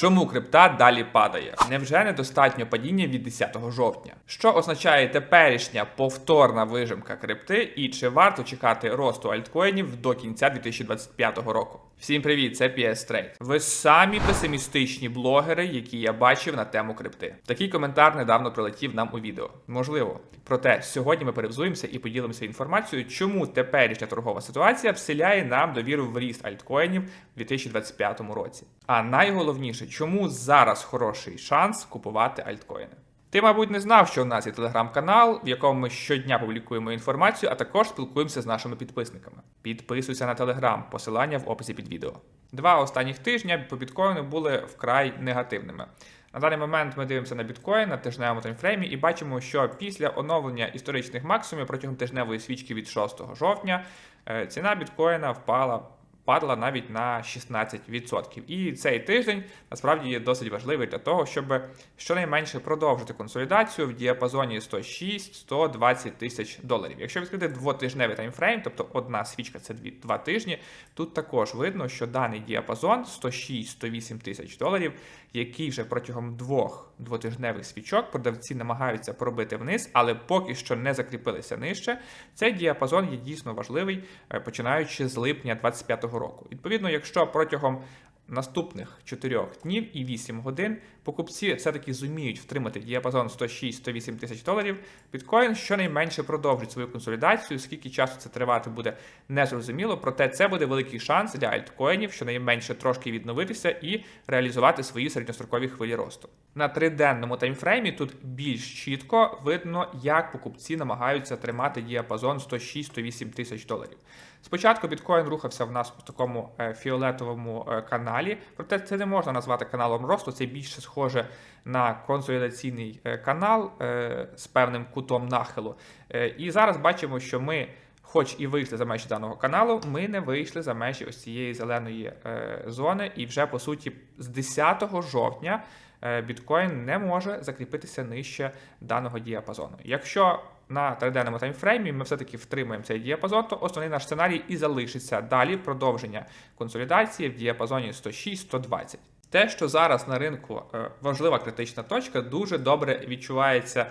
Чому крипта далі падає? Невже недостатньо падіння від 10 жовтня? Що означає теперішня повторна вижимка крипти, і чи варто чекати росту альткоїнів до кінця 2025 року? Всім привіт, це PS. Ви самі песимістичні блогери, які я бачив на тему крипти. Такий коментар недавно прилетів нам у відео. Можливо. Проте сьогодні ми перевзуємося і поділимося інформацією, чому теперішня торгова ситуація вселяє нам довіру в ріст альткоїнів у 2025 році. А найголовніше, чому зараз хороший шанс купувати альткоїни. Ти, мабуть, не знав, що у нас є телеграм-канал, в якому ми щодня публікуємо інформацію, а також спілкуємося з нашими підписниками. Підписуйся на телеграм, посилання в описі під відео. Два останніх тижня по біткоїну були вкрай негативними. На даний момент ми дивимося на біткоін на тижневому таймфреймі і бачимо, що після оновлення історичних максимумів протягом тижневої свічки від 6 жовтня е, ціна біткоїна впала. Падала навіть на 16%. І цей тиждень насправді є досить важливий для того, щоб щонайменше продовжити консолідацію в діапазоні 106-120 тисяч доларів. Якщо відкрити двотижневий таймфрейм, тобто одна свічка це два тижні, тут також видно, що даний діапазон 106-108 тисяч доларів, який вже протягом двох двотижневих свічок продавці намагаються пробити вниз, але поки що не закріпилися нижче. Цей діапазон є дійсно важливий, е, починаючи з липня 2025 року. Відповідно, якщо протягом наступних 4 днів і 8 годин покупці все-таки зуміють втримати діапазон 106-108 тисяч доларів, біткоін щонайменше продовжить свою консолідацію. Скільки часу це тривати буде незрозуміло, проте це буде великий шанс для альткоїнів, щонайменше трошки відновитися і реалізувати свої середньострокові хвилі росту. На триденному таймфреймі тут більш чітко видно, як покупці намагаються тримати діапазон 106-108 тисяч доларів. Спочатку біткоін рухався в нас у такому е, фіолетовому е, каналі, проте це не можна назвати каналом росту, це більше схоже на консолідаційний е, канал е, з певним кутом нахилу. Е, і зараз бачимо, що ми. Хоч і вийшли за межі даного каналу, ми не вийшли за межі ось цієї зеленої зони, і вже по суті з 10 жовтня біткоін не може закріпитися нижче даного діапазону. Якщо на триденному таймфреймі ми все-таки втримаємо цей діапазон, то основний наш сценарій і залишиться далі продовження консолідації в діапазоні 106-120. Те, що зараз на ринку е, важлива критична точка, дуже добре відчувається е,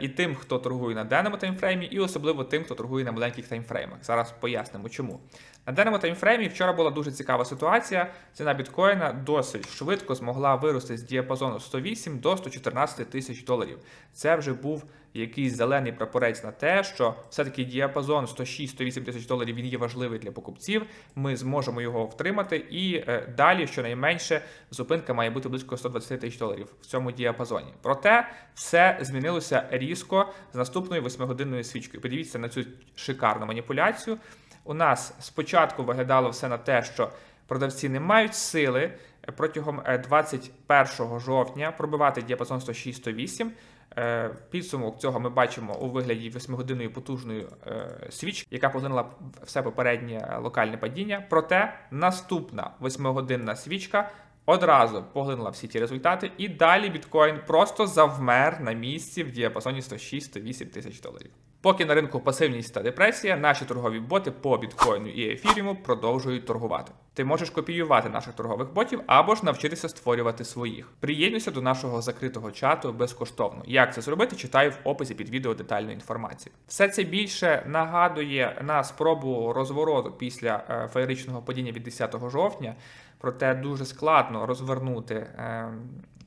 і тим, хто торгує на денному таймфреймі, і особливо тим, хто торгує на маленьких таймфреймах. Зараз пояснимо, чому. На денному таймфреймі вчора була дуже цікава ситуація. Ціна біткоїна досить швидко змогла вирости з діапазону 108 до 114 тисяч доларів. Це вже був якийсь зелений прапорець на те, що все-таки діапазон 106-108 тисяч доларів він є важливий для покупців. Ми зможемо його втримати, і е, далі, щонайменше, зупинка має бути близько 120 тисяч доларів в цьому діапазоні. Проте все змінилося різко з наступною 8-годинною свічкою. Подивіться на цю шикарну маніпуляцію. У нас спочатку виглядало все на те, що продавці не мають сили протягом е, 21 жовтня пробивати діапазон 106-108. Е, Підсумок цього ми бачимо у вигляді 8-годинної потужної е, свічки, яка поглинула все попереднє локальне падіння. Проте наступна 8-годинна свічка одразу поглинула всі ті результати, і далі біткоін просто завмер на місці в діапазоні 106-108 тисяч доларів. Поки на ринку пасивність та депресія, наші торгові боти по біткоїну і ефіріуму продовжують торгувати. Ти можеш копіювати наших торгових ботів або ж навчитися створювати своїх. Приєднуйся до нашого закритого чату безкоштовно. Як це зробити, читаю в описі під відео детальну інформацію. Все це більше нагадує на спробу розвороту після е, феєричного падіння від 10 жовтня, проте дуже складно розвернути.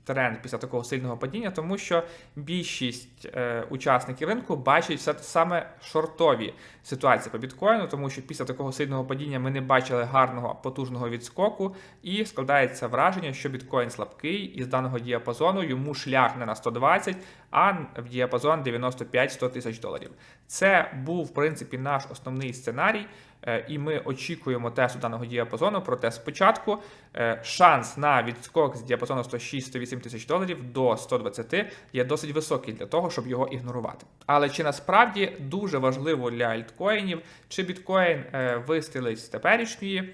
Тренд після такого сильного падіння, тому що більшість е, учасників ринку бачать все саме шортові ситуації по біткоїну, тому що після такого сильного падіння ми не бачили гарного потужного відскоку, і складається враження, що біткоін слабкий, і з даного діапазону йому шлях не на 120, а в діапазон 95-100 тисяч доларів. Це був в принципі наш основний сценарій. Е, І ми очікуємо тесту даного діапазону. Проте спочатку е, шанс на відскок з діапазону 106-108 тисяч доларів до 120 є досить високий для того, щоб його ігнорувати. Але чи насправді дуже важливо для альткоїнів, чи біткоін е, вистрілить з теперішньої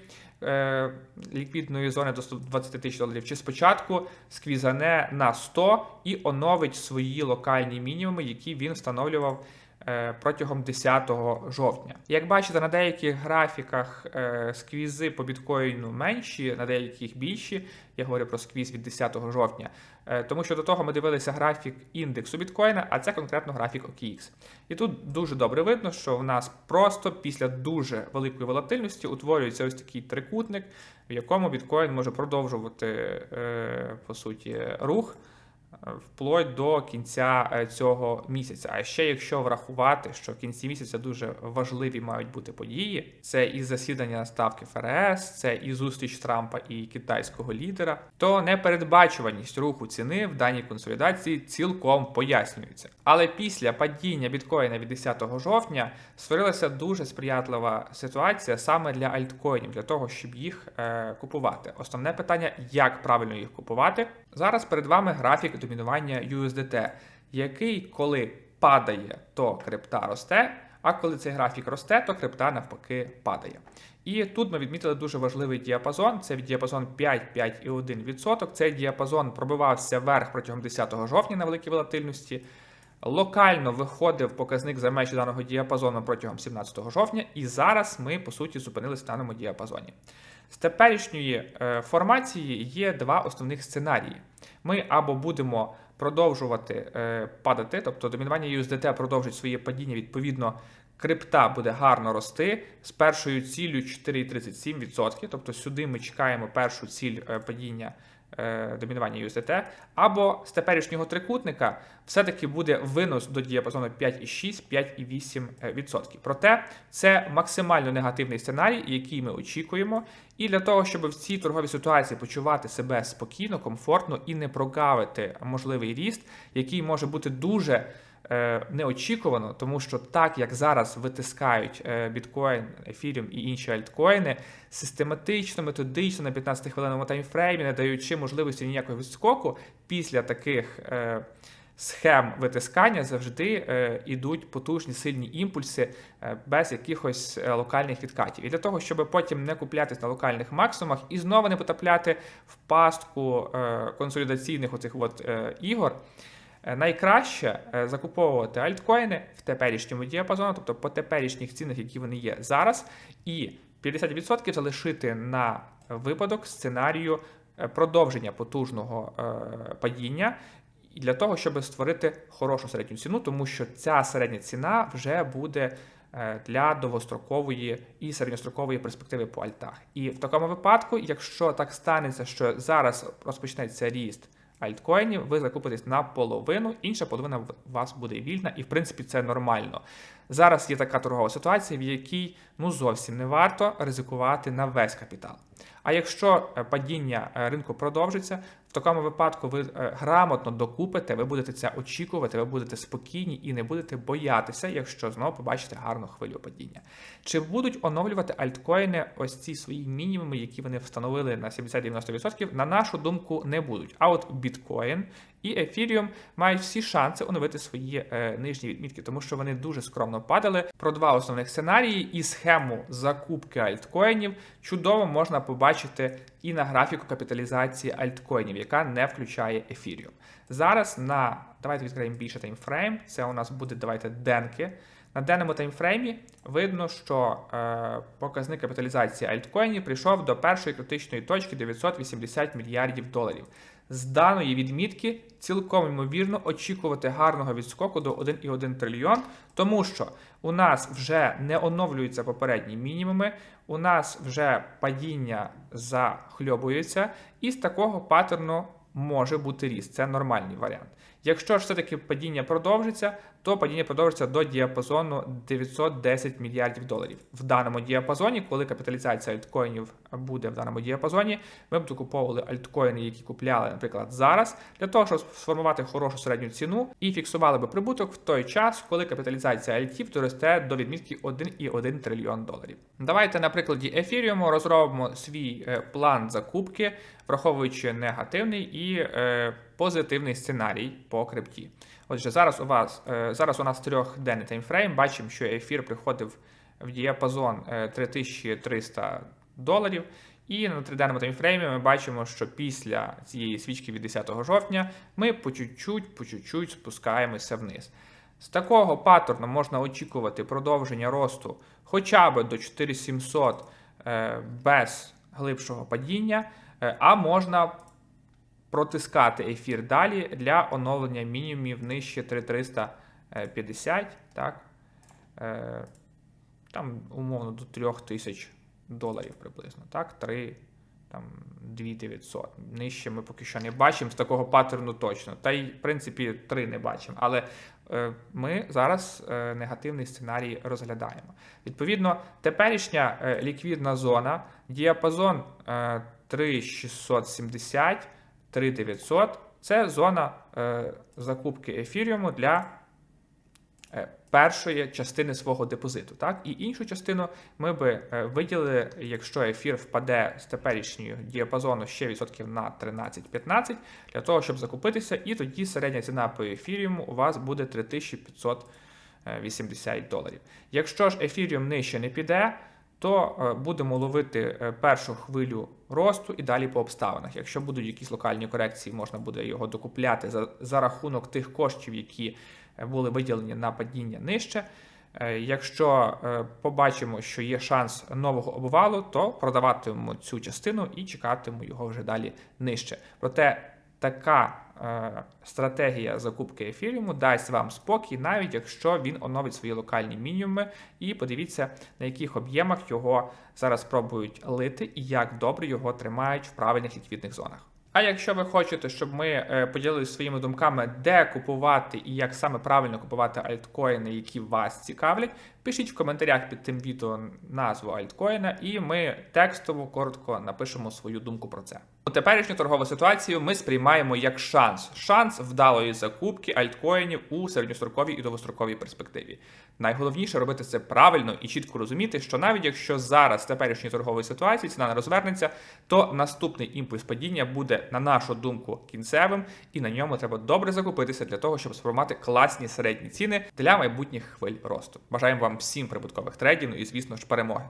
ліквідної зони до 120 тисяч доларів, чи спочатку сквізане на 100 і оновить свої локальні мінімуми, які він встановлював протягом 10 жовтня. Як бачите, на деяких графіках е, сквізи по біткоїну менші, на деяких більші. Я говорю про сквіз від 10 жовтня. Е, Тому що до того ми дивилися графік індексу біткоїна, а це конкретно графік OKX. І тут дуже добре видно, що в нас просто після дуже великої волатильності утворюється ось такий трикутник, в якому біткоін може продовжувати е, по суті рух е, вплоть до кінця е, цього місяця. А ще якщо врахувати, що в кінці місяця дуже важливі мають бути події, це і засідання ставки ФРС, це і зустріч Трампа і китайського лідера, то непередбачуваність руху ціни в даній консолідації цілком пояснюється. Але після падіння біткоїна від 10 жовтня створилася дуже сприятлива ситуація саме для альткоїнів, для того, щоб їх е, купувати. Основне питання, як правильно їх купувати. Зараз перед вами графік домінування USDT, який, коли падає, то крипта росте. А коли цей графік росте, то крипта навпаки падає. І тут ми відмітили дуже важливий діапазон. Це діапазон 5-5,1%. Цей діапазон пробивався вверх протягом 10 жовтня на великій волатильності. Локально виходив показник за межі даного діапазону протягом 17 жовтня, і зараз ми по суті зупинилися в даному діапазоні. З теперішньої е, формації є два основних сценарії. Ми або будемо продовжувати е, падати, тобто домінування USDT продовжить своє падіння, відповідно, крипта буде гарно рости з першою ціллю 4,37%. Тобто сюди ми чекаємо першу ціль е, падіння домінування USDT, або з теперішнього трикутника все-таки буде винос до діапазону 5,6-5,8%. Проте це максимально негативний сценарій, який ми очікуємо. І для того, щоб в цій торговій ситуації почувати себе спокійно, комфортно і не прогавити можливий ріст, який може бути дуже е, неочікувано, тому що так як зараз витискають е, біткоін, ефіріум і інші альткоїни, систематично, методично на 15 хвилинному таймфреймі, не даючи можливості ніякого відскоку, після таких. Е, Схем витискання завжди е, йдуть потужні сильні імпульси е, без якихось е, локальних відкатів. І для того, щоб потім не куплятись на локальних максимумах і знову не потрапляти в пастку е, консолідаційних оцих от, е, ігор, Е, Найкраще е, закуповувати альткоїни в теперішньому діапазоні, тобто по теперішніх цінах, які вони є зараз, і 50% залишити на випадок сценарію е, продовження потужного е, падіння. Для того, щоб створити хорошу середню ціну, тому що ця середня ціна вже буде е, для довгострокової і середньострокової перспективи по альтах. І в такому випадку, якщо так станеться, що зараз розпочнеться ріст альткоїнів, ви закупитесь на половину, інша половина у вас буде вільна, і в принципі це нормально. Зараз є така торгова ситуація, в якій ну зовсім не варто ризикувати на весь капітал. А якщо е, падіння е, ринку продовжиться, в такому випадку ви е, грамотно докупите, ви будете це очікувати, ви будете спокійні і не будете боятися, якщо знову побачите гарну хвилю падіння. Чи будуть оновлювати альткоїни ось ці свої мінімуми, які вони встановили на 70-90%? На нашу думку, не будуть. А от біткоін і Ethereum мають всі шанси оновити свої е, нижні відмітки, тому що вони дуже скромно падали. Про два основних сценарії і схему закупки альткоїнів чудово можна побачити і на графіку капіталізації альткоїнів, яка не включає Ethereum. Зараз на давайте відкриємо більше таймфрейм. Це у нас буде давайте денки. На денному таймфреймі видно, що е, показник капіталізації альткоїнів прийшов до першої критичної точки 980 мільярдів доларів. З даної відмітки цілком ймовірно очікувати гарного відскоку до 1,1 трильйон, тому що у нас вже не оновлюються попередні мінімуми, у нас вже падіння захльобується, і з такого паттерну може бути ріст. Це нормальний варіант. Якщо ж все-таки падіння продовжиться, то падіння продовжиться до діапазону 910 мільярдів доларів. В даному діапазоні, коли капіталізація альткоїнів буде в даному діапазоні, ми б докуповували альткоїни, які купляли, наприклад, зараз, для того, щоб сформувати хорошу середню ціну і фіксували би прибуток в той час, коли капіталізація альтів доросте до відмітки 1,1 трильйон доларів. Давайте на прикладі Ethereum розробимо свій е, план закупки, враховуючи негативний і е, позитивний сценарій по крипті. Отже, зараз у вас е, зараз у нас трьохденний таймфрейм. Бачимо, що ефір приходив в діапазон е, 3300 доларів. І на триденному таймфреймі ми бачимо, що після цієї свічки від 10 жовтня ми по чуть-чуть, по чуть-чуть спускаємося вниз. З такого паттерну можна очікувати продовження росту хоча б до 4700 е, без глибшого падіння, е, а можна протискати ефір далі для оновлення мінімумів нижче 3350, так? Е, там умовно до 3000 доларів приблизно, так? 3, там 2900. Нижче ми поки що не бачимо з такого паттерну точно. Та й, в принципі, 3 не бачимо. Але е, ми зараз е, негативний сценарій розглядаємо. Відповідно, теперішня е, ліквідна зона, діапазон е, 3670, 3900 це зона е, закупки ефіріуму для е, першої частини свого депозиту. Так? І іншу частину ми би е, виділили, якщо ефір впаде з теперішнього діапазону ще відсотків на 13-15, для того, щоб закупитися, і тоді середня ціна по ефіріуму у вас буде 3580 доларів. Якщо ж ефіріум нижче не піде, то е, будемо ловити е, першу хвилю росту і далі по обставинах. Якщо будуть якісь локальні корекції, можна буде його докупляти за, за рахунок тих коштів, які е, були виділені на падіння нижче. Якщо побачимо, що є шанс нового обвалу, то продаватимемо цю частину і чекатимемо його вже далі нижче. Проте така стратегія закупки ефіріуму дасть вам спокій, навіть якщо він оновить свої локальні мінімуми. І подивіться, на яких об'ємах його зараз пробують лити і як добре його тримають в правильних ліквідних зонах. А якщо ви хочете, щоб ми е, поділилися своїми думками, де купувати і як саме правильно купувати альткоїни, які вас цікавлять, пишіть в коментарях під тим відео назву альткоїна, і ми текстово коротко напишемо свою думку про це. Теперішню торгову ситуацію ми сприймаємо як шанс, шанс вдалої закупки альткоїнів у середньостроковій і довгостроковій перспективі. Найголовніше робити це правильно і чітко розуміти, що навіть якщо зараз в теперішній торговій ситуації ціна не розвернеться, то наступний імпульс падіння буде, на нашу думку, кінцевим, і на ньому треба добре закупитися для того, щоб сформувати класні середні ціни для майбутніх хвиль росту. Бажаємо вам всім прибуткових трейдів ну і, звісно ж, перемоги.